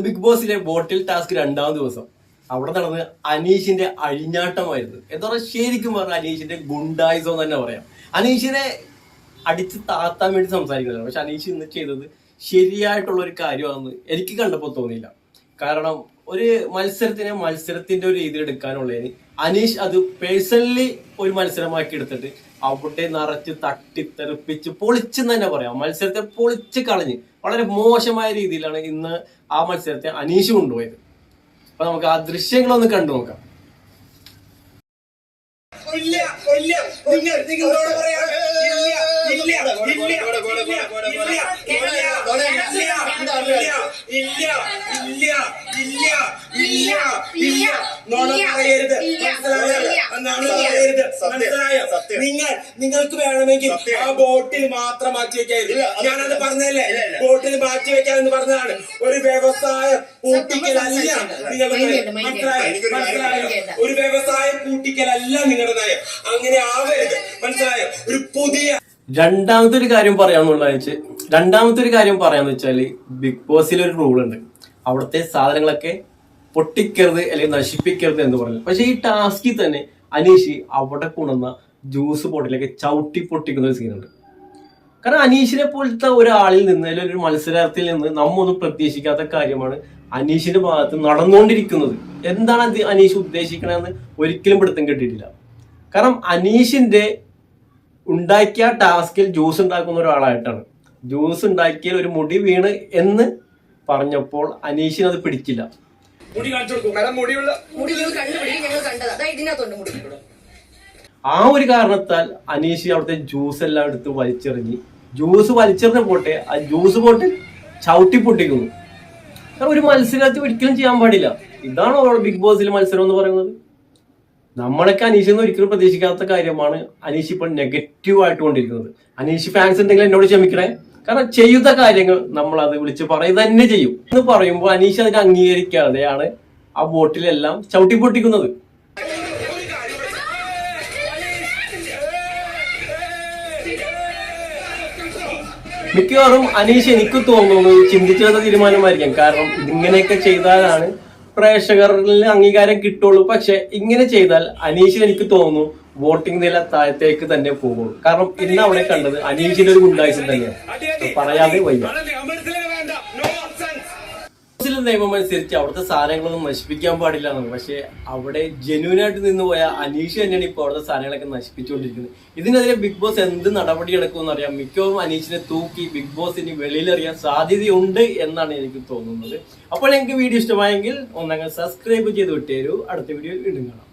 Big ബോസിലെ ബോട്ടിൽ task രണ്ടാം ദിവസം. അവിടെ നടന്ന് അനീഷിന്റെ അഴിഞ്ഞാട്ടമായിരുന്നു. എന്താ പറയുക? ശരിക്കും പറഞ്ഞാൽ അനീഷിന്റെ ഗുണ്ടായിസം തന്നെ പറയാം. അനീഷിനെ അടിച്ച് താത്താൻ വേണ്ടി സംസാരിക്കുന്നതാണ് പക്ഷെ അനീഷ് ഇന്ന് ചെയ്തത് ശരിയായിട്ടുള്ള ഒരു കാര്യമാണെന്ന് എനിക്ക് കണ്ടപ്പോൾ തോന്നിയില്ല. കാരണം ഒരു മത്സരത്തിനെ മത്സരത്തിന്റെ ഒരു രീതിയിൽ എടുക്കാനുള്ളതിന് അനീഷ് അത് പേഴ്സണലി ഒരു മത്സരമാക്കി എടുത്തിട്ട് അവിടെ നിറച്ച് തട്ടിത്തെറിപ്പിച്ച് പൊളിച്ചെന്ന് തന്നെ പറയാം. മത്സരത്തെ പൊളിച്ച് കളഞ്ഞ് വളരെ മോശമായ രീതിയിലാണ് ഇന്ന് ആ മത്സരത്തെ അനീഷ് കൊണ്ടുപോയത്. അപ്പൊ നമുക്ക് ആ ദൃശ്യങ്ങളൊന്ന് കണ്ടു നോക്കാം. ഇല്ല ഇല്ല ഇല്ല ഇല്ല ഇല്ല ഇല്ല ഇല്ല ഇല്ല ഇല്ല ഇല്ല ഇല്ല നോണ പറയരുത് മനസ്സിലായോ? നിങ്ങൾ നിങ്ങൾക്ക് വേണമെങ്കിൽ ആ ബോട്ടിൽ മാത്രം മാറ്റി വെക്കായിരുന്നു ഞാനത് പറഞ്ഞല്ലേ ബോട്ടിൽ മാറ്റി വെക്കാൻ എന്ന് പറഞ്ഞതാണ്. ഒരു വ്യവസായം പൂട്ടിക്കലല്ല നിങ്ങളുടെ മനസ്സിലായോ? ഒരു വ്യവസായം പൂട്ടിക്കലല്ല നിങ്ങളുടെ നയം. അങ്ങനെ ആവരുത്. മനസ്സിലായോ? ഒരു പുതിയ രണ്ടാമത്തെ ഒരു കാര്യം പറയാന്നുള്ള വെച്ച് രണ്ടാമത്തെ ഒരു കാര്യം പറയാന്ന് വെച്ചാൽ ബിഗ് ബോസിൽ ഒരു റൂൾ ഉണ്ട്. അവിടുത്തെ സാധനങ്ങളൊക്കെ പൊട്ടിക്കരുത് അല്ലെങ്കിൽ നശിപ്പിക്കരുത് എന്ന് പറഞ്ഞു. പക്ഷെ ഈ ടാസ്കിൽ തന്നെ അനീഷ് അവിടെ കൊണ്ടുവന്ന ജ്യൂസ് ബോട്ടിലേക്ക് ചവിട്ടി പൊട്ടിക്കുന്ന ഒരു സീനുണ്ട് കാരണം അനീഷിനെ പോലത്തെ ഒരാളിൽ നിന്ന് അല്ലെങ്കിൽ ഒരു മത്സരാർത്ഥിയിൽ നിന്ന് നമ്മൊന്നും പ്രതീക്ഷിക്കാത്ത കാര്യമാണ് അനീഷിന്റെ ഭാഗത്ത് നടന്നുകൊണ്ടിരിക്കുന്നത്. എന്താണ് അത് അനീഷ് ഉദ്ദേശിക്കണമെന്ന് ഒരിക്കലും പിടുത്തം കിട്ടിയിട്ടില്ല. കാരണം അനീഷിന്റെ ഉണ്ടാക്കിയ ടാസ്കിൽ ജ്യൂസ് ഉണ്ടാക്കുന്ന ഒരാളായിട്ടാണ്. ജ്യൂസ് ഉണ്ടാക്കിയ ഒരു മുടി വീണ് എന്ന് പറഞ്ഞപ്പോൾ അനീഷിന് അത് പിടിച്ചില്ല. മുടി കാണിച്ചു കൊടുക്കും. കാരണം മുടിയുള്ള മുടി നിങ്ങൾ കണ്ടുപിടിക്കും ഞങ്ങൾ കണ്ടത്. അതാ ഇതിനകത്തുണ്ട് മുടി. ആ ഒരു കാരണത്താൽ അനീഷി അവിടുത്തെ ജ്യൂസ് എല്ലാം എടുത്ത് വലിച്ചെറിഞ്ഞ്. ജ്യൂസ് വലിച്ചെറിഞ്ഞ പോട്ടെ ആ ജ്യൂസ് പോട്ട് ചവിട്ടി പൊട്ടിക്കുന്നു. കാരണം ഒരു മത്സരത്തിൽ ഒരിക്കലും ചെയ്യാൻ പാടില്ല. ഇതാണ് ഇതാണോ ബിഗ് ബോസിൽ മത്സരം എന്ന് പറയുന്നത്. നമ്മളൊക്കെ അനീഷിൽ നിന്ന് ഒരിക്കലും പ്രതീക്ഷിക്കാത്ത കാര്യമാണ് അനീഷ് ഇപ്പോൾ നെഗറ്റീവ് ആയിട്ട് കൊണ്ടിരിക്കുന്നത്. അനീഷ് ഫാൻസ് എന്തെങ്കിലും എന്നോട് ക്ഷമിക്കണേ? കാരണം ചെയ്ത കാര്യങ്ങൾ നമ്മൾ അത് വിളിച്ച് പറയുക തന്നെ ചെയ്യും. എന്ന് പറയുമ്പോൾ അനീഷ് അതിനെ അംഗീകരിക്കാതെയാണ് ആ ബോട്ടിലെല്ലാം ചവിട്ടി പൊട്ടിക്കുന്നത് മിക്കവാറും അനീഷ് എനിക്ക് തോന്നുന്നു ചിന്തിച്ചെടുത്ത തീരുമാനമായിരിക്കാം. കാരണം ഇങ്ങനെയൊക്കെ ചെയ്താലാണ് പ്രേക്ഷകരിൽ അംഗീകാരം കിട്ടുള്ളൂ. പക്ഷെ ഇങ്ങനെ ചെയ്താൽ അനീഷിന് എനിക്ക് തോന്നുന്നു വോട്ടിംഗ് നില താഴത്തേക്ക് തന്നെ പോകുള്ളൂ കാരണം ഇന്ന് അവിടെ കണ്ടത് അനീഷിന്റെ ഒരു ഗുണ്ടായിസം തന്നെയാണ് പറയാതെ വയ്യ. നിയമം അനുസരിച്ച് അവിടുത്തെ സാധനങ്ങളൊന്നും നശിപ്പിക്കാൻ പാടില്ല എന്നാണ്. പക്ഷെ അവിടെ ജെന്യൂൻ ആയിട്ട് നിന്ന് പോയ അനീഷ് തന്നെയാണ് ഇപ്പോൾ അവിടുത്തെ സാധനങ്ങളൊക്കെ നശിപ്പിച്ചുകൊണ്ടിരിക്കുന്നത്. ഇതിനെതിരെ ബിഗ് ബോസ് എന്ത് നടപടി എടുക്കുമെന്ന് അറിയാം. മിക്കവാറും അനീഷിനെ തൂക്കി ബിഗ് ബോസിന് വെളിയിലറിയാൻ സാധ്യതയുണ്ട് എന്നാണ് എനിക്ക് തോന്നുന്നത്. അപ്പോൾ എനിക്ക് വീഡിയോ ഇഷ്ടമായെങ്കിൽ ഒന്നങ്ങ് സബ്സ്ക്രൈബ് ചെയ്ത് വിട്ടേരൂ. അടുത്ത വീഡിയോ വീണ്ടും കാണാം